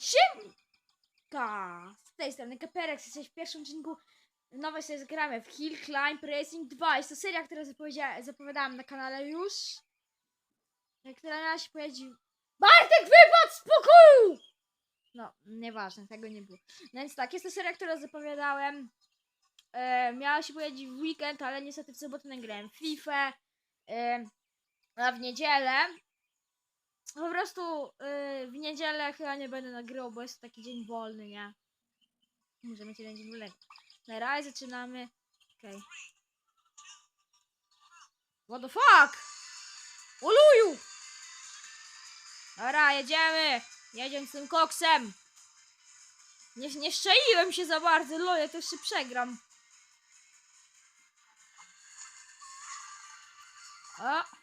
Siemka! Z tej strony Keperek, jesteś w pierwszym odcinku nowej serii gramy w Hill Climb Racing 2. Jest to seria, którą zapowiadałam na kanale już. Która miała się pojawić... Bartek, wypadł z pokoju! No, nieważne, tego nie było. No więc tak, jest to seria, którą zapowiadałem. E, miała się pojawić w weekend, ale niestety w sobotę nagrałem FIFA. E, a w niedzielę po prostu y, w niedzielę chyba nie będę nagrywał, bo jest taki dzień wolny, nie? Muszę mieć dzień wolny. Na razie zaczynamy. Okej. Okay. What the fuck? Oluju! Dobra, jedziemy! Jedziemy z tym koksem! Nie, nie szczaiłem się za bardzo, loje, to jeszcze przegram. O!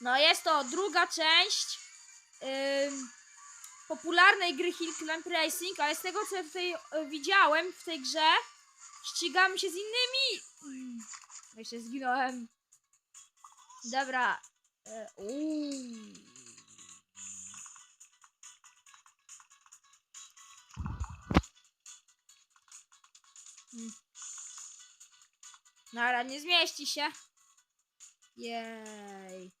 No jest to druga część ym, popularnej gry Hill Climb Racing, ale z tego co ja tutaj y, widziałem w tej grze, ścigamy się z innymi. Mm, Jeszcze zginąłem. Dobra. Y, uuu. Mm. Dobra, nie zmieści się. Jej.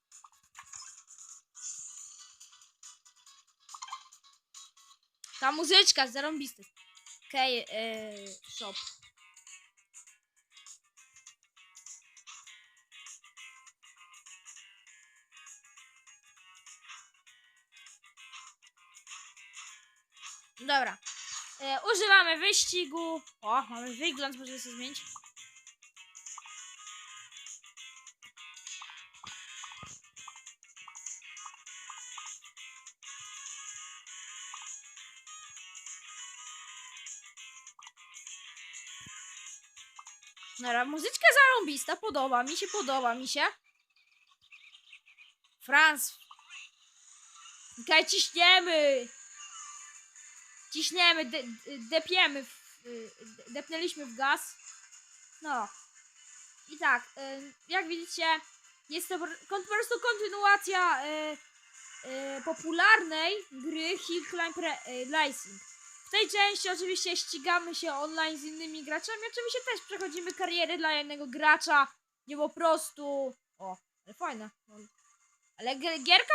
Ta muzyczka, zarąbisty. Okej, okay, yy, shop. Dobra. E, używamy wyścigu. O, mamy wygląd, może sobie zmienić. Dobra, muzyczka zarąbista, podoba mi się, podoba mi się. Franz. Okej, ciśniemy. Ciśniemy, de, de- depiemy, w, y, de- depnęliśmy w gaz. No. I tak, y, jak widzicie, jest to po prostu kontynuacja y, popularnej gry Hill Climb Ra- Racing. W tej części oczywiście ścigamy się online z innymi graczami. Oczywiście też przechodzimy kariery dla jednego gracza. Nie po prostu. O, ale fajne. Ale gi- gierka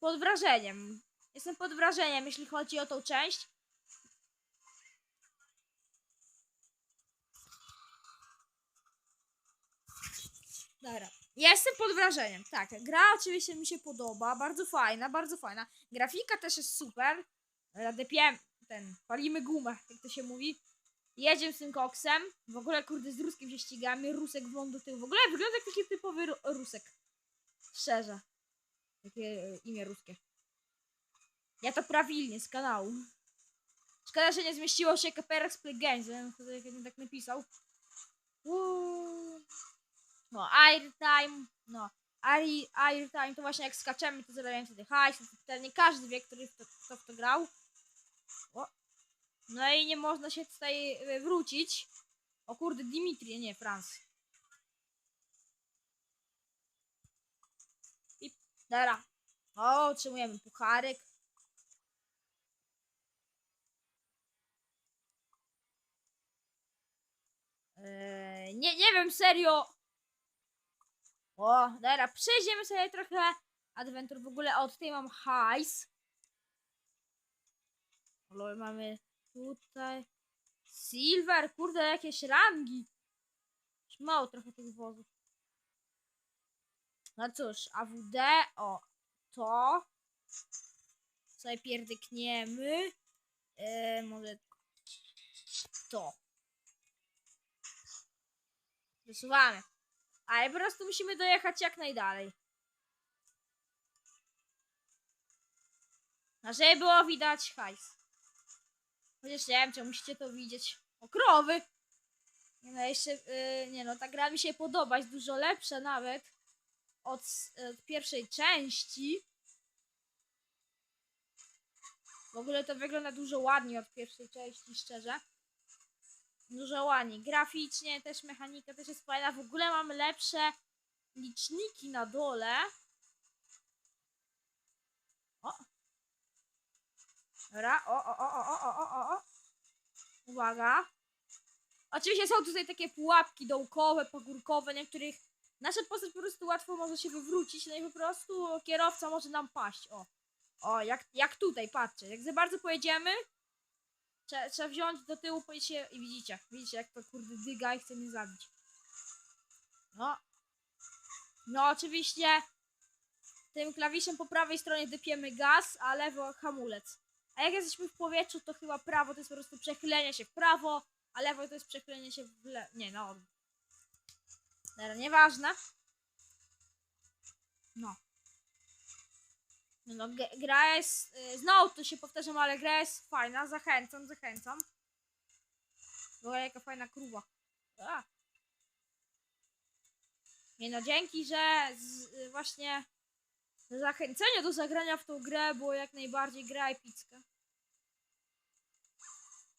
pod wrażeniem. Jestem pod wrażeniem, jeśli chodzi o tą część. Dobra. Jestem pod wrażeniem. Tak, gra oczywiście mi się podoba. Bardzo fajna, bardzo fajna. Grafika też jest super. Radepiem ten, palimy gumę, jak to się mówi. Jedziemy z tym koksem. W ogóle, kurde, z Ruskiem się ścigamy. Rusek włącz do tyłu. W ogóle wygląda jak taki typowy ru Rusek. Szczerze. Takie e, imię ruskie. Ja to prawilnie, z kanału. Szkoda, że nie zmieściło się Keperex Play Games, ja bym wtedy nie tak napisał. No, airtime, no. Air, airtime to właśnie jak skaczemy, to zarabiamy wtedy hajs. Pewnie każdy wie, który w to, kto w to grał. No i nie można się tutaj e, wrócić. O kurde, Dimitri, nie, Franz. I dobra. O, otrzymujemy pucharek. Eee, nie, nie wiem, serio. O, dobra, przejdziemy sobie trochę adventur. W ogóle od tej mam hajs. Ale mamy tutaj silver, kurde, jakieś rangi. Już Mało trochę tych wozów. No cóż, AWD, o, to. Sobie pierdykniemy. E, może to. Wysuwamy. Ale po prostu musimy dojechać jak najdalej. A żeby było widać hajs. Chociaż nie wiem, czy musicie to widzieć. O, krowy! Nie no, jeszcze, yy, nie no, ta gra mi się podoba, jest dużo lepsza nawet od, s- od pierwszej części. W ogóle to wygląda dużo ładniej od pierwszej części, szczerze. Dużo ładniej. Graficznie też mechanika też jest fajna. W ogóle mamy lepsze liczniki na dole. Dobra, o, o, o, o, o, o, o, o. Uwaga. Oczywiście są tutaj takie pułapki dołkowe, pagórkowe, na których nasza postać po prostu łatwo może się wywrócić, no i po prostu kierowca może nam paść. O, o jak, jak tutaj, patrzcie. Jak za bardzo pojedziemy, trzeba, trzeba wziąć do tyłu, pojeść się i widzicie, widzicie jak to kurde dyga i chce mnie zabić. No. No oczywiście tym klawiszem po prawej stronie dypiemy gaz, a lewo hamulec. A jak jesteśmy w powietrzu, to chyba prawo to jest po prostu przechylenie się w prawo, a lewo to jest przechylenie się w lewo. Nie, no. Dobra, nieważne. No. No, no gra jest. y, Znowu to się powtarzam, ale gra jest fajna. Zachęcam, zachęcam. Była jaka fajna kruwa. A. Nie no, dzięki, że z, y, właśnie zachęcenie do zagrania w tą grę było jak najbardziej gra epicka.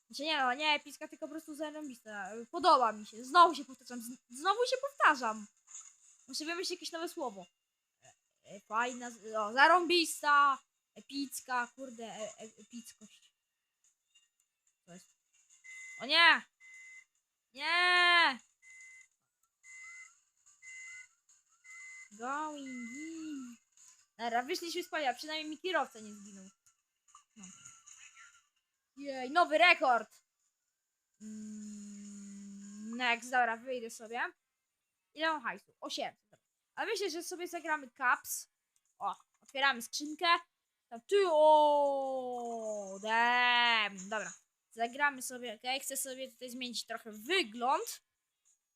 Znaczy nie no, nie epicka, tylko po prostu zarąbista. Podoba mi się. Znowu się powtarzam. Znowu się powtarzam. Muszę wymyślić jakieś nowe słowo. E, e, Fajna, z- o, zarąbista, epicka, kurde, e, e, epickość. To jest. O nie! Nie! Going in. Dobra, wyszliśmy z polia, przynajmniej mi kierowca nie zginął. No. Jej, nowy rekord! Mm, next, dobra, wyjdę sobie. Ile mam hajsu? 800. Dobra. A myślę, że sobie zagramy caps. O, otwieramy skrzynkę. Tam ty, o, damn. Dobra, zagramy sobie, ok? Chcę sobie tutaj zmienić trochę wygląd.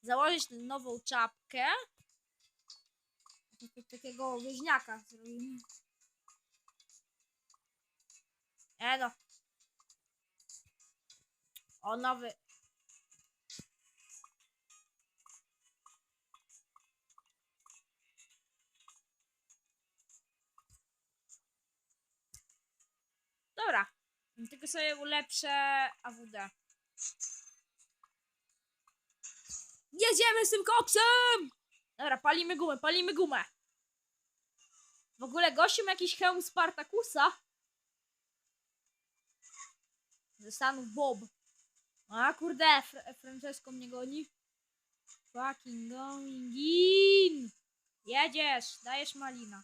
Założyć nową czapkę. Tak- Takiego wieźniaka zrobimy. E no. O, nowy. Dobra. Tylko sobie ulepszę AWD. Jedziemy z tym koksem! Dobra, palimy gumę, palimy gumę. W ogóle gościu ma jakiś hełm Spartakusa. Ze Stanów Bob. A kurde, Fr Francesco mnie goni. Fucking going in. Jedziesz, dajesz malina.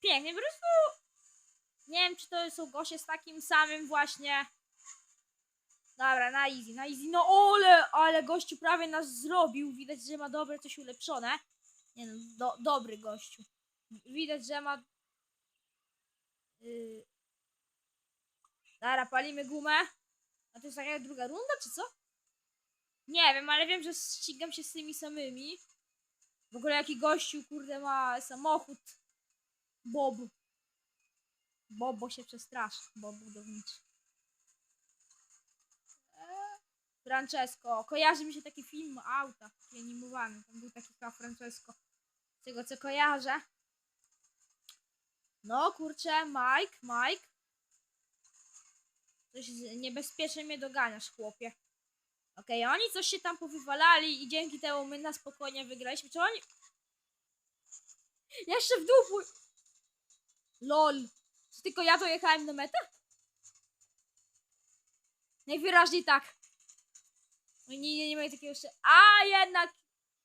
Pięknie, po prostu nie wiem, czy to są goście z takim samym właśnie. Dobra, na easy, na easy. No ole, ale gościu prawie nas zrobił. Widać, że ma dobre coś ulepszone. Nie no, do, dobry gościu. Widać, że ma... Yy... Dobra, palimy gumę. A to jest taka druga runda, czy co? Nie wiem, ale wiem, że ścigam się z tymi samymi. W ogóle jaki gościu, kurde, ma samochód. Bob. Bobo się przestraszy, Bob budowniczy. Eee, Francesco. Kojarzy mi się taki film o autach, taki animowany. Tam był taki chyba Francesco. Z tego co kojarzę. No kurczę, Mike, Mike. Coś niebezpiecznie mnie doganiasz, chłopie. Okej, oni coś się tam powywalali i dzięki temu my na spokojnie wygraliśmy. Czy oni... Jeszcze w dół. LOL. Czy tylko ja dojechałem na metę? Najwyraźniej tak. Nie, nie, nie mają takiego jeszcze. A jednak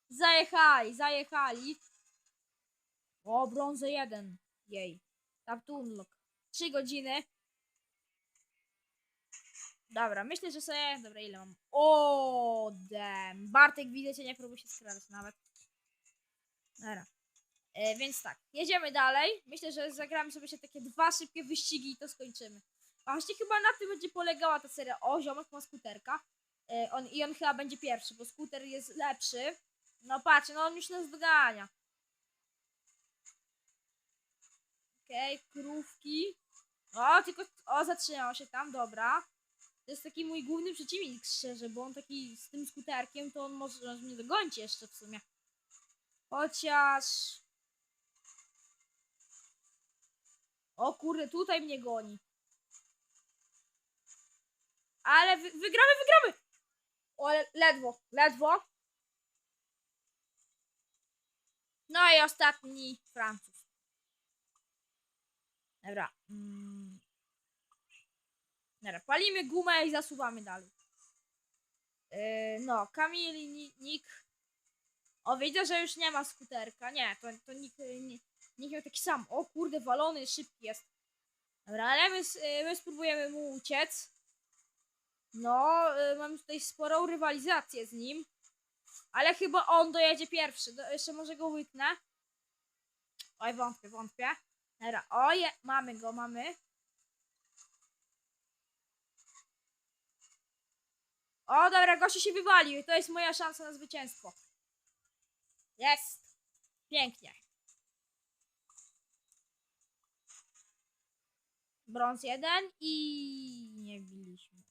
zajechali, zajechali. O, brązę jeden. Jej. Unlock. Trzy godziny. Dobra, myślę, że sobie. Dobra, ile mam? O, damn. Bartek widzę cię, nie próbuj się skradać nawet. Dobra. E, więc tak, jedziemy dalej. Myślę, że zagramy sobie jeszcze takie dwa szybkie wyścigi i to skończymy. Właśnie chyba na tym będzie polegała ta seria. O, ziomek ma skuterka. E, on, I on chyba będzie pierwszy, bo skuter jest lepszy. No patrz, no on już nas dogania. Okej, krówki. O, tylko. O, zatrzymał się tam, dobra. To jest taki mój główny przeciwnik, szczerze, bo on taki z tym skuterkiem, to on może mnie dogonić jeszcze w sumie. Chociaż. O kurde, tutaj mnie goni. Ale wy, wygramy, wygramy! O, ale ledwo, ledwo. No i ostatni Francuz. Dobra. Mm. Dobra, palimy gumę i zasuwamy dalej. Yy, no, Kamil i O, widzę, że już nie ma skuterka. Nie, to, to Nik y, nie, Nick miał taki sam. O kurde, walony, szybki jest. Dobra, ale my, y, my spróbujemy mu uciec. No, y, mam tutaj sporą rywalizację z nim. Ale chyba on dojedzie pierwszy. Do, jeszcze może go łyknę. Oj, wątpię, wątpię. Dobra, oje, mamy go, mamy. O, dobra, gościu się wywalił to jest moja szansa na zwycięstwo. Jest! Pięknie. Brąz jeden i nie wbiliśmy.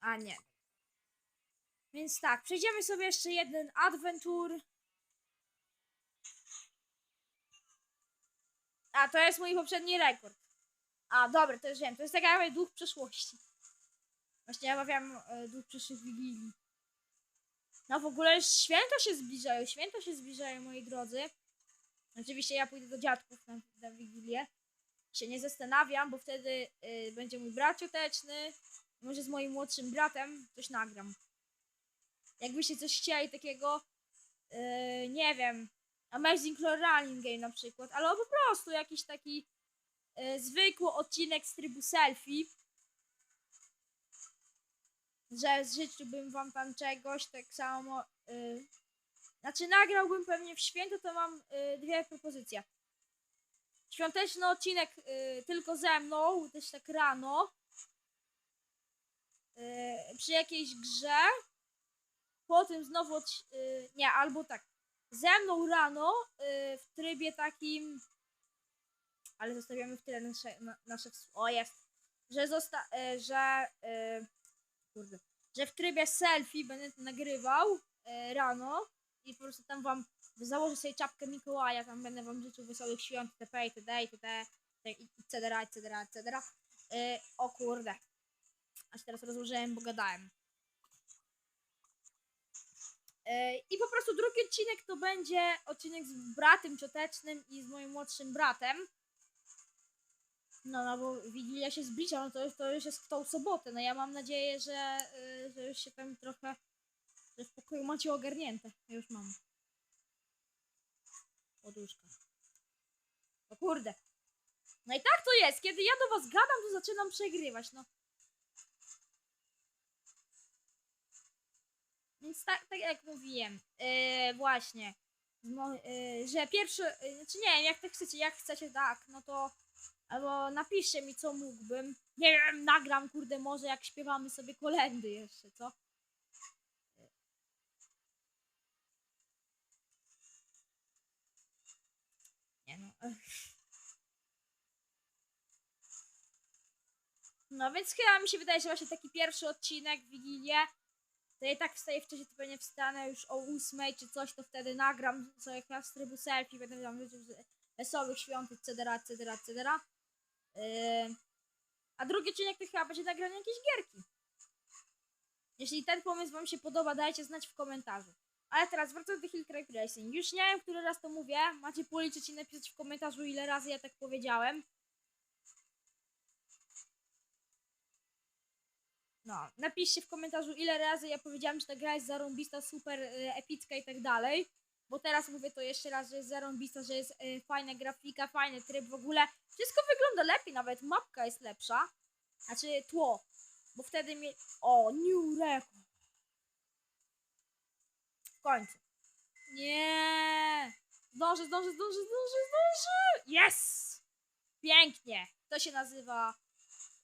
A nie. Więc tak, przejdziemy sobie jeszcze jeden adventur. A, to jest mój poprzedni rekord. A, dobra, to już wiem. To jest tak jakby duch przeszłości. Właśnie ja omawiam e, duch przyszłych wigilii. No w ogóle już się zbliżają. Święta się zbliżają, moi drodzy. Oczywiście ja pójdę do dziadków na, na wigilię. Się nie zastanawiam, bo wtedy y, będzie mój brat cioteczny. Może z moim młodszym bratem coś nagram. Jakbyście coś chcieli takiego, yy, nie wiem, Amazing Lore Running Game na przykład, albo po prostu jakiś taki yy, zwykły odcinek z trybu selfie, że życzyłbym wam tam czegoś, tak samo, yy, znaczy nagrałbym pewnie w święto, to mam yy, dwie propozycje. Świąteczny odcinek yy, tylko ze mną, też tak rano, yy, przy jakiejś grze, potem znowu y, nie, albo tak. Ze mną rano y, w trybie takim. Ale zostawiamy w tyle nasze, na, nasze O jest. Że zosta y, że y, kurde. Że w trybie selfie będę to nagrywał y, rano i po prostu tam wam założę sobie czapkę Mikołaja, tam będę wam życzył wesołych świąt, itp., itd., itd., etc., etc., etc. Y, o kurde. Aż teraz rozłożyłem, bo gadałem. Yy, I po prostu drugi odcinek to będzie odcinek z bratem ciotecznym i z moim młodszym bratem. No, no bo Wigilia się zbliża, no to, już- to już jest w tą sobotę. No ja mam nadzieję, że, yy, że już się tam trochę, że w pokoju macie ogarnięte. Ja już mam. Poduszka. O kurde. No i tak to jest, kiedy ja do was gadam, to zaczynam przegrywać, no. Więc tak, tak jak mówiłem, yy, właśnie, yy, że pierwszy, yy, znaczy nie jak to chcecie, jak chcecie tak, no to albo napiszcie mi, co mógłbym. Nie wiem, nagram, kurde, może jak śpiewamy sobie kolendy jeszcze, co? Nie no. więc chyba mi się wydaje, że właśnie taki pierwszy odcinek, Wigilię, to ja i tak wstaję wcześniej, to pewnie wstanę już o 8 czy coś, to wtedy nagram sobie chyba z trybu selfie, będę tam życzył wesołych świąt, etc., etc., etc. Yy, a drugi odcinek to chyba będzie nagranie jakiejś gierki. Jeśli ten pomysł wam się podoba, dajcie znać w komentarzu. Ale teraz wracając do Hill Climb Racing. Już nie wiem, który raz to mówię. Macie policzyć i napisać w komentarzu, ile razy ja tak powiedziałem. No, napiszcie w komentarzu, ile razy ja powiedziałam, że ta gra jest zarąbista, super y, epicka i tak dalej. Bo teraz mówię to jeszcze raz, że jest zarąbista, że jest y, fajna grafika, fajny tryb, w ogóle wszystko wygląda lepiej, nawet mapka jest lepsza. Znaczy tło, bo wtedy mi... O, new record. W końcu. Nie. Zdążę, zdążę, zdążę, zdążę, zdążę. Yes! Pięknie. To się nazywa...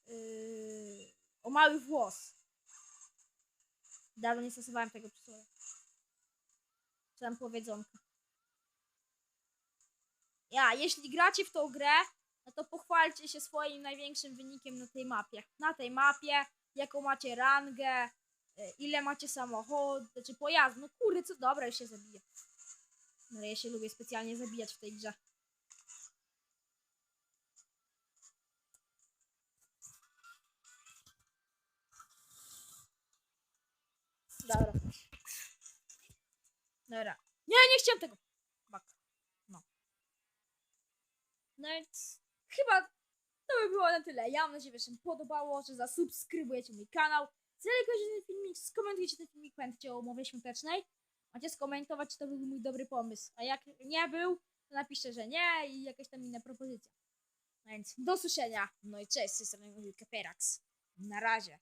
Yy, o mały włos. Dawno nie stosowałem tego przysłowia. Czy tam powiedzonka. Ja, jeśli gracie w tą grę, no to pochwalcie się swoim największym wynikiem na tej mapie. Na tej mapie, jaką macie rangę, ile macie samochód, czy pojazd. No kurde, co dobra, już się zabije. No ja się lubię specjalnie zabijać w tej grze. Dobra. Dobra. Nie, nie chciałem tego. No. No więc chyba to by było na tyle. Ja mam nadzieję, że się podobało, że zasubskrybujecie mój kanał. Zalekujcie ten filmik, skomentujcie ten filmik, pamiętajcie o umowie świątecznej. Macie skomentować, czy to był mój dobry pomysł. A jak nie był, to napiszcie, że nie i jakaś tam inna propozycja. Więc do usłyszenia. No i cześć, z tej strony mówił Keperax. Na razie.